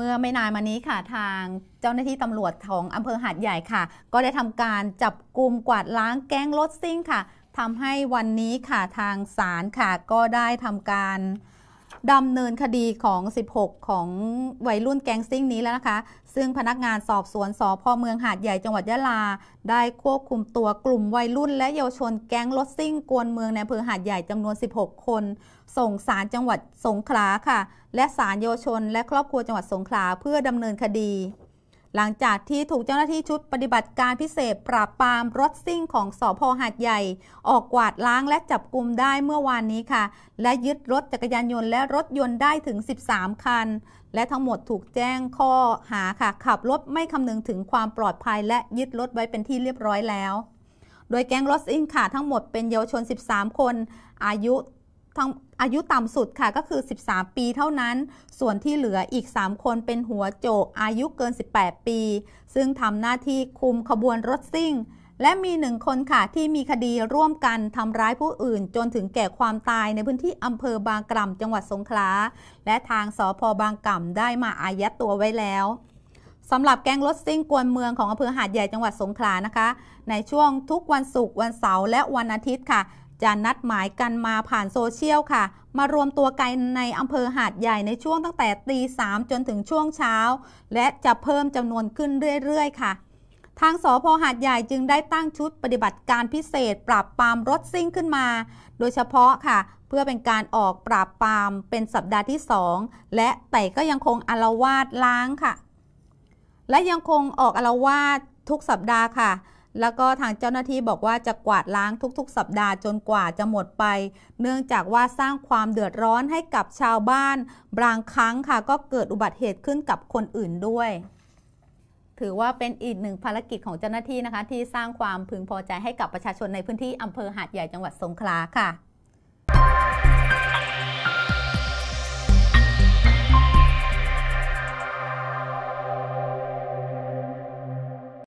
เมื่อไม่นานมานี้ค่ะทางเจ้าหน้าที่ตำรวจของอำเภอหาดใหญ่ค่ะ ก็ได้ทำการจับกลุ่มกวาดล้างแก๊งรถซิ่งค่ะทำให้วันนี้ค่ะทางศาลค่ะก็ได้ทำการ ดำเนินคดีของ 16 ของวัยรุ่นแก๊งซิ่งนี้แล้วนะคะ ซึ่งพนักงานสอบสวนสพเมืองหาดใหญ่จังหวัดยะลา ได้ควบคุมตัวกลุ่มวัยรุ่น และเยาวชนแก๊งรถซิ่งกวนเมืองในอำเภอหาดใหญ่จำนวน 16 คน ส่งสารจังหวัดสงขลาค่ะ และสารเยาวชน และครอบครัวจังหวัดสงขลาเพื่อดำเนินคดี หลังจากที่ถูกเจ้าหน้าที่ชุดปฏิบัติการพิเศษปราบปรามรถซิ่งของสอพหาดใหญ่ ออกกวาดล้างและจับกลุ่มได้เมื่อวานนี้ค่ะ และยึดรถจักรยานยนต์และรถยนต์ได้ถึง 13 คัน และทั้งหมดถูกแจ้งข้อหาค่ะ ขับรถไม่คำนึงถึงความปลอดภัย และยึดรถไว้เป็นที่เรียบร้อยแล้ว โดยแก๊งรถซิ่งค่ะทั้งหมดเป็นเยาวชน 13 คน อายุทั้ง อายุต่ำสุดค่ะก็คือ 13 ปีเท่านั้น ส่วนที่เหลืออีก 3 คนเป็นหัวโจกอายุเกิน 18 ปี ซึ่งทำหน้าที่คุมขบวนรถซิ่ง และมีหนึ่งคนค่ะที่มีคดีร่วมกันทำร้ายผู้อื่น จนถึงแก่ความตายในพื้นที่อำเภอบางกล่ำจังหวัดสงขลา และทางสพบางกล่ำได้มาอายัดตัวไว้แล้วสำหรับแก๊งรถซิ่งกวนเมืองของอำเภอหาดใหญ่จังหวัดสงขลานะคะ ในช่วงทุกวันศุกร์วันเสาร์และวันอาทิตย์ค่ะ จะนัดหมายกันมาผ่านโซเชียลค่ะ มารวมตัวกันในอำเภอหาดใหญ่ในช่วงตั้งแต่ตีสามจนถึงช่วงเช้า และจะเพิ่มจำนวนขึ้นเรื่อยๆ ค่ะ ทางสพหาดใหญ่จึงได้ตั้งชุดปฏิบัติการพิเศษ ปราบปรามรถซิ่งขึ้นมา โดยเฉพาะค่ะ เพื่อเป็นการออกปราบปรามเป็นสัปดาห์ที่ 2 และแต่ก็ยังคงอารวาสล้างค่ะ และยังคงออกอารวาสทุกสัปดาห์ค่ะ แล้วก็ทางเจ้าหน้าที่บอกว่าจะกวาดล้างทุกๆ สัปดาห์จนกว่าจะหมดไป เนื่องจากว่าสร้างความเดือดร้อนให้กับชาวบ้าน บางครั้งค่ะก็เกิดอุบัติเหตุขึ้นกับคนอื่นด้วย ถือว่าเป็นอีกหนึ่งภารกิจของเจ้าหน้าที่นะคะ ที่สร้างความพึงพอใจให้กับประชาชนในพื้นที่อำเภอหาดใหญ่จังหวัดสงขลาค่ะ